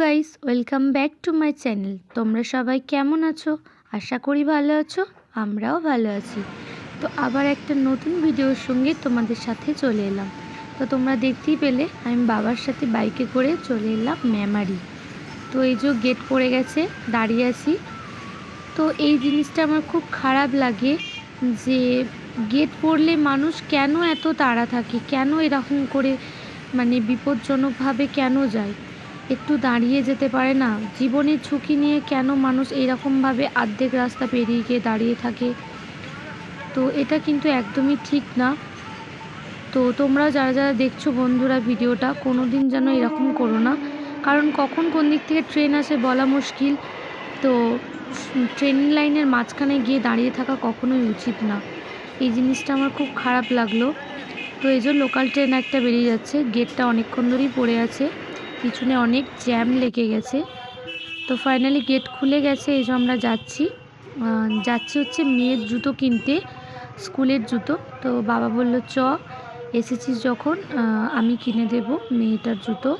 Guys welcome back to my channel তোমরা সবাই কেমন আছো? আশা করি ভালো আছো, আমরাও ভালো আছি। তো আবার একটা নতুন ভিডিওর সঙ্গে তোমাদের সাথে চলে এলাম। তো তোমরা দেখতেই পেলে, আমি বাবার সাথে বাইকে করে চলে এলাম মেমারি তো এই যে গেট পড়ে গেছে, দাঁড়িয়ে আছি। তো এই জিনিসটা আমার খুব খারাপ লাগে যে গেট পড়লে মানুষ কেন এত তাড়া থাকে? কেন এরকম করে মানে বিপজ্জনকভাবে কেন যায়? একটু দাঁড়িয়ে যেতে পারে না। জীবনের ঝুঁকি নিয়ে কেন মানুষ এইরকমভাবে আর্ধেক রাস্তা পেরিয়ে গিয়ে দাঁড়িয়ে থাকে? তো এটা কিন্তু একদমই ঠিক না। তো তোমরা যারা যারা দেখছ বন্ধুরা ভিডিওটা কোনো দিন যেন এরকম করো না। কারণ কখন কোন দিক থেকে ট্রেন আসে বলা মুশকিল। তো ট্রেন লাইনের মাঝখানে গিয়ে দাঁড়িয়ে থাকা কখনোই উচিত না। এই জিনিসটা আমার খুব খারাপ লাগল। তো এই লোকাল ট্রেন একটা বেরিয়ে যাচ্ছে, গেটটা অনেকক্ষণ ধরেই পড়ে আছে। পিছনে অনেক জ্যাম লেগে গেছে। তো ফাইনালি গেট খুলে গেছে, এই যে আমরা যাচ্ছি। যাচ্ছি হচ্ছে মেয়ের জুতো কিনতে, স্কুলের জুতো। তো বাবা বলল, চ, এসেছিস যখন আমি কিনে দেব মেয়েটার জুতো।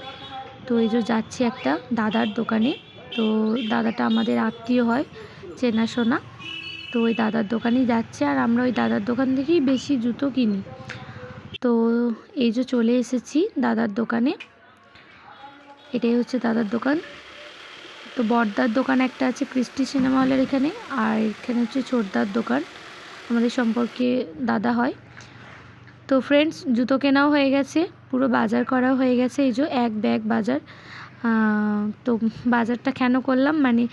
তো এই যে যাচ্ছি একটা দাদার দোকানে। তো দাদাটা আমাদের আত্মীয় হয় চেনাশোনা তো ওই দাদার দোকানেই যাচ্ছে আর আমরা ওই দাদার দোকান থেকেই বেশি জুতো কিনি। তো এই যে চলে এসেছি দাদার দোকানে। এটাই হচ্ছে দাদার দোকান। তো বড়দার দোকান একটা আছে ক্রিস্টি সিনেমা হলের এখানে, আর এখানে হচ্ছে ছোটদার দোকান। আমাদের সম্পর্কে দাদা হয়। তো ফ্রেন্ডস জুতো কেনাও হয়ে গেছে, পুরো বাজার করা হয়ে গেছে। এই যে এক ব্যাগ বাজার। তো বাজারটা কেন করলাম? মানে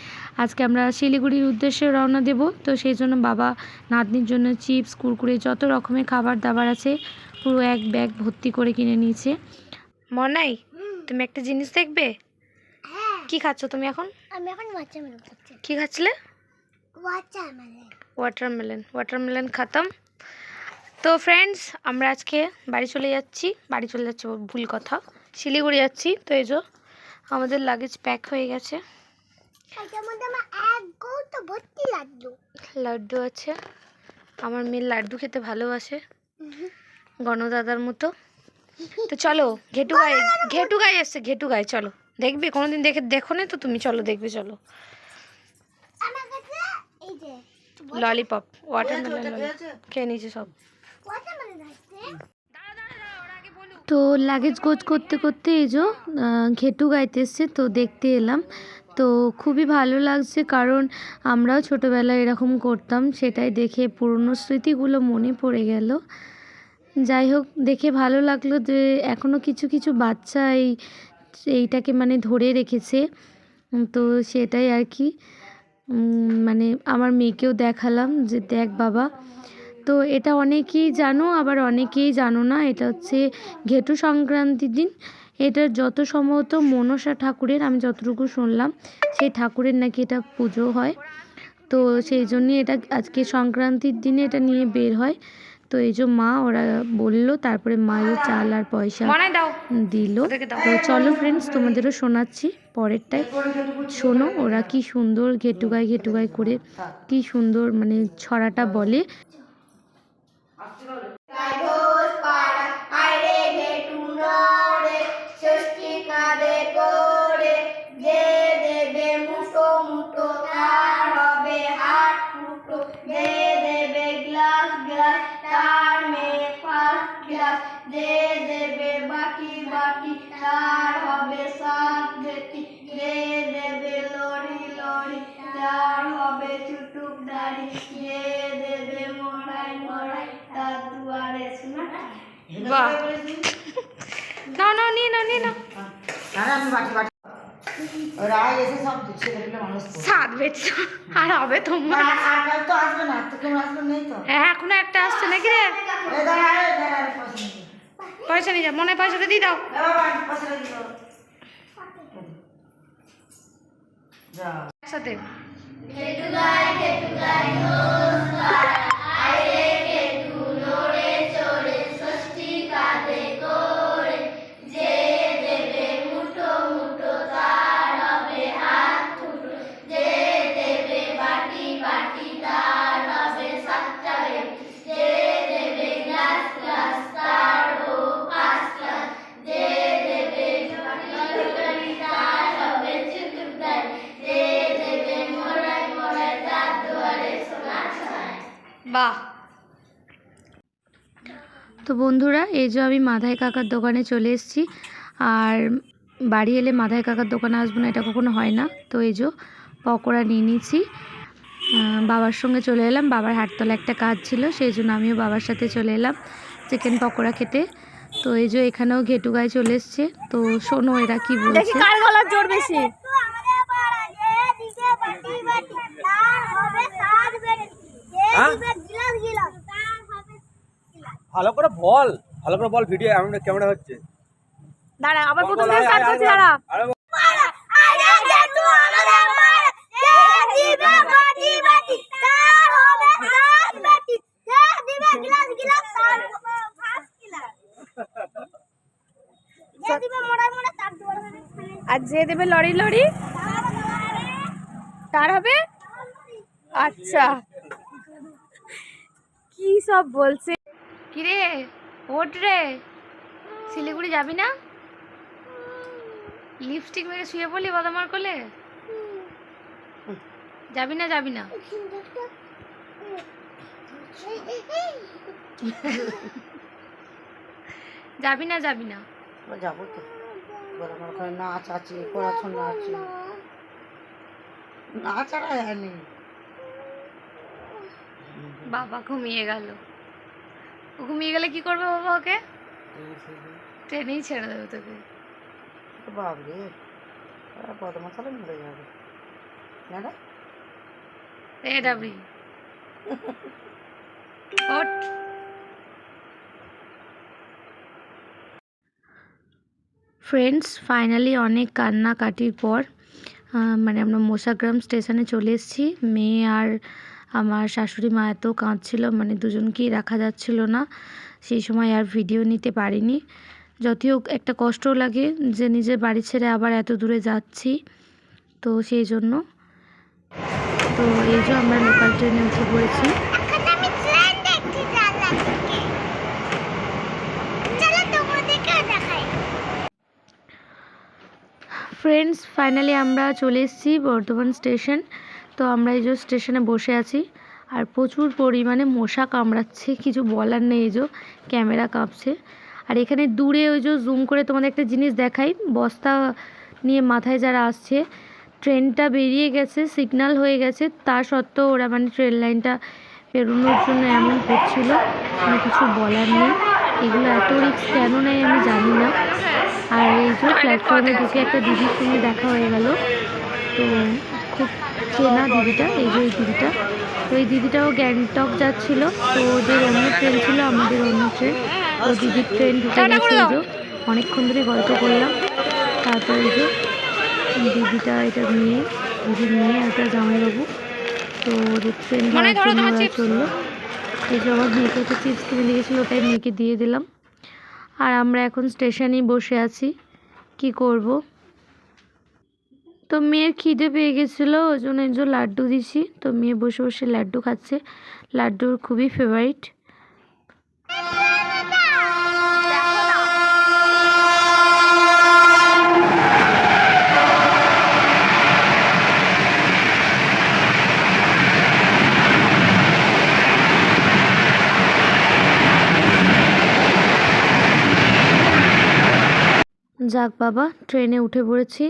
আজকে আমরা শিলিগুড়ির উদ্দেশ্যে রওনা দেব। তো সেই জন্য বাবা, নাতনির জন্য চিপস, কুরকুরে, যত রকমের খাবার দাবার আছে, পুরো এক ব্যাগ ভর্তি করে কিনে নিয়েছে। মনাই তুমি একটা জিনিস দেখবে? হ্যাঁ। কি খাচ্ছ তুমি এখন? আমি এখন ওয়াটারমেলন খাচ্ছি। কি খাচ্ছিলে? ওয়াটারমেলন ওয়াটারমেলন ওয়াটারমেলন খাতাম। তো ফ্রেন্ডস আমরা আজকে বাড়ি চলে যাচ্ছি। বাড়ি চলে যাচ্ছি ভুল কথা। শিলিগুড়ি যাচ্ছি তো এই যে আমাদের লাগেজ প্যাক হয়ে গেছে। লাড্ডু। আছে। আমার মেয়ে লাড্ডু খেতে ভালোবাসে। গণদাদার মতো। তো চলো ঘেটু গায়ে ঘেটু গায়ে এসছে ঘেটু গায়ে চলো। দেখবে কোনোদিন দেখে দেখো না তো তুমি চলো দেখবে চলো। আমার কাছে এই ললিপপ। ওয়াটারমেলন খেয়ে নিয়েছে সব। তো লাগেজ গোজ করতে করতে এই যে ঘেটু গাইতে এসছে তো দেখতে এলাম। তো খুবই ভালো লাগছে কারণ আমরাও ছোটোবেলায় এরকম করতাম সেটাই দেখে পুরনো স্মৃতিগুলো মনে পড়ে গেল। যাই হোক, দেখে ভালো লাগল যে এখনও কিছু কিছু বাচ্চা এই, এইটাকে মানে ধরে রেখেছে। তো সেটাই আর কি। মানে আমার মেয়েকেও দেখালাম যে দেখ বাবা। তো এটা অনেকেই জানো, আবার অনেকেই জানো না। এটা হচ্ছে ঘেটু সংক্রান্তির দিন। এটা যত সম্ভবত মনসা ঠাকুরের, আমি যতটুকু শুনলাম, সেই ঠাকুরের নাকি এটা পুজো হয়। তো সেই জন্যই এটা আজকে সংক্রান্তির দিনে এটা নিয়ে বের হয়। তো এই যে মা ওরা বলল তারপরে মায়ের চাল আর পয়সা দিল। তো চলো ফ্রেন্ডস তোমাদেরও শোনাচ্ছি পরেরটাই শোনো ওরা কি সুন্দর ঘেটুগাই ঘেটুগাই করে কি সুন্দর মানে ছড়াটা বলে। তার হবে চুটুক দাড়ি যে দেবে মরাই মরাই তার দুয়ারে শোনা বাহ। নাও নাও নিয়ে নাও নিয়ে নাও। তাহলে আমি বাটি বাটি ওরা এসে সব ছেলেগুলো মানুষ সাত বেচ আর হবে তোমার। আর- আর কাল তো আসবে না তো কেউ আসবে নেই তো। হ্যাঁ এখনও একটা আসছে নাকি রে? পয়সা নিয়ে। যা। মনে হয় পয়সাটা দিয়ে দাও। এ বাবা, পয়সাটা দিয়ে বাহ। তো বন্ধুরা এই যে আমি মাধাই কাকার দোকানে চলে এসেছি। আর বাড়ি এলে মাধাই কাকার দোকানে আসব না এটা কখনো হয় না। তো এই যে পকোড়া নিয়ে নিয়েছি। বাবার সঙ্গে চলে এলাম। বাবার হাটতলা একটা কাজ ছিল সেই জন্য আমিও বাবার সাথে চলে এলাম চিকেন পকোড়া খেতে। তো এই যে এখানেও ঘেটু গায়ে চলে এসছে। তো শোনো এরা কি দেখি বলছে। কার গলার জোর বেশি? ভালো করে বল ভালো করে বল ভিডিও এমন ক্যামেরা হচ্ছে। দাঁড়া আবার বল, প্রথম থেকে স্টার্ট করছি দাঁড়া। আর যে দেবে লড়ি লড়ি তার হবে। আচ্ছা। কি সব বলছে? কিরে ওঠ রে। শিলিগুড়ি যাবি না? লিপস্টিক মেরে শুয়ে পড়লি বাদামার কোলে? যাবি না যাবি না। যাবি না যাবি না। ও যাব তো। আমার ওখানে নাচ আছে পড়াশোনা আছে। নাচ আর হয়নি। বাবা ঘুমিয়ে গেল। ও ঘুমিয়ে গেলে কি করবে বাবা ওকে? ট্রেনেই ছেড়ে দেবে তোকে। বাবরে বদমা তাহলে মরে যাবে। না এ ডাবরি। ওঠ। ফ্রেন্ডস ফাইনালি অনেক কান্নাকাটির পর আহ, মানে আমরা মোসাগ্রাম স্টেশনে চলে এসেছি। মেয়ে আর আমার শাশুড়ি মা এত কাঁদছিল মানে দুজনকেই রাখা যাচ্ছিল না। সেই সময় আর ভিডিও নিতে পারিনি। যদিও একটা কষ্ট লাগে যে নিজের বাড়ি ছেড়ে আবার এত দূরে যাচ্ছি, তো সেই জন্য। তো এই যে আমরা লোকাল ট্রেনে উঠে পড়েছি। ফ্রেন্ডস ফাইনালি আমরা চলে এসেছি বর্ধমান স্টেশন তো আমরা এই যে স্টেশনে বসে আছি আর প্রচুর পরিমাণে মশা কামড়াচ্ছে, কিছু বলার নেই এই যে ক্যামেরা কাঁপছে। আর এখানে দূরে ওই যে জুম করে তোমাদের একটা জিনিস দেখাই, বস্তা নিয়ে মাথায় যারা আসছে, ট্রেনটা বেরিয়ে গেছে সিগন্যাল হয়ে গেছে তা সত্ত্বেও ওরা মানে ট্রেন লাইনটা পেরোনোর জন্য এমন করছিল মানে কিছু বলার নেই। এগুলো এত রিক্স কেন নেয় আমি জানি না। আর এই যে প্ল্যাটফর্মে ঢুকে একটা দিদির সঙ্গে দেখা হয়ে গেল, তো খুব চেনা দিদিটা এই যে এই দিদিটা তো এই দিদিটাও গ্যাংটক যাচ্ছিল তো ওদের অন্য ট্রেন ছিল আমাদের অন্য ট্রেন তো দিদির ট্রেন যে অনেকক্ষণ ধরে গল্প করলাম তারপরে এই যে দিদিটা এটা নিয়ে দিদির নিয়ে একটা জামাইবাবু তো ওদের ট্রেন জন্য চলল। এই যে আমার মেয়েকে একটা চিপস কিনে দিয়েছিলো ওটাই মেয়েকে দিয়ে দিলাম। আর আমরা এখন স্টেশনেই বসে আছি কি করব? তো মেয়ের খিদে পেয়ে গেছিল ওই জন্য যে লাড্ডু দিছি। তো মেয়ে বসে বসে লাড্ডু খাচ্ছে। লাড্ডুর খুবই ফেভারিট যাক বাবা ট্রেনে উঠে পড়েছি।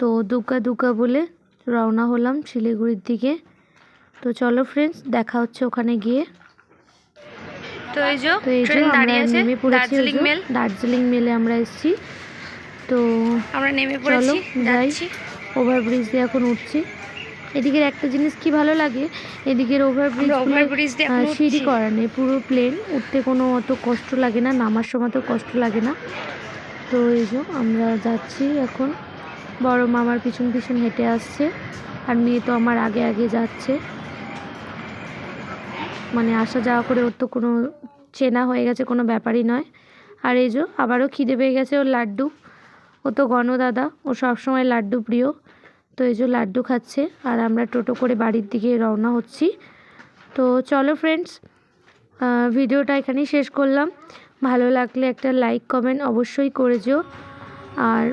তো দুগ্গা দুগ্গা বলে রওনা হলাম শিলিগুড়ির দিকে। তো চলো ফ্রেন্ডস দেখা হচ্ছে ওখানে গিয়ে। তো এই যে ট্রেন দাঁড়িয়ে আছে দার্জিলিং মেল। দার্জিলিং মেলে আমরা এসেছি। তো আমরা নেমে চলো পড়েছি যাই। যাচ্ছি। ওভারব্রিজ দিয়ে এখন উঠছি। এদিকের একটা জিনিস কি ভালো লাগে? এদিকের ওভারব্রিজ ওভারব্রিজ সিঁড়ি করা নেই পুরো প্লেন উঠতে কোনো অত কষ্ট লাগে না নামার সময় তো কষ্ট লাগে না। তো এই যে আমরা যাচ্ছি এখন। বড় মামার পিছন পিছন হেঁটে আসছে আর মেয়ে তো আমার আগে আগে যাচ্ছে। মানে আসা যাওয়া করে ওর তো কোনো চেনা হয়ে গেছে, কোনো ব্যাপারই নয়। আর এই যে আবারও খিদে পেয়ে গেছে ওর লাড্ডু। ও তো গণদাদা, ও সবসময় লাড্ডু প্রিয়। তো এই যে লাড্ডু খাচ্ছে আর আমরা টোটো করে বাড়ির দিকে রওনা হচ্ছি। তো চলো ফ্রেন্ডস ভিডিওটা এখানেই শেষ করলাম। ভালো লাগলে একটা লাইক কমেন্ট অবশ্যই করে যেও। আর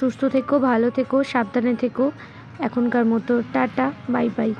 সুস্থ থেকো ভালো থেকো সাবধানে থেকো। এখনকার মতো টাটা বাই বাই।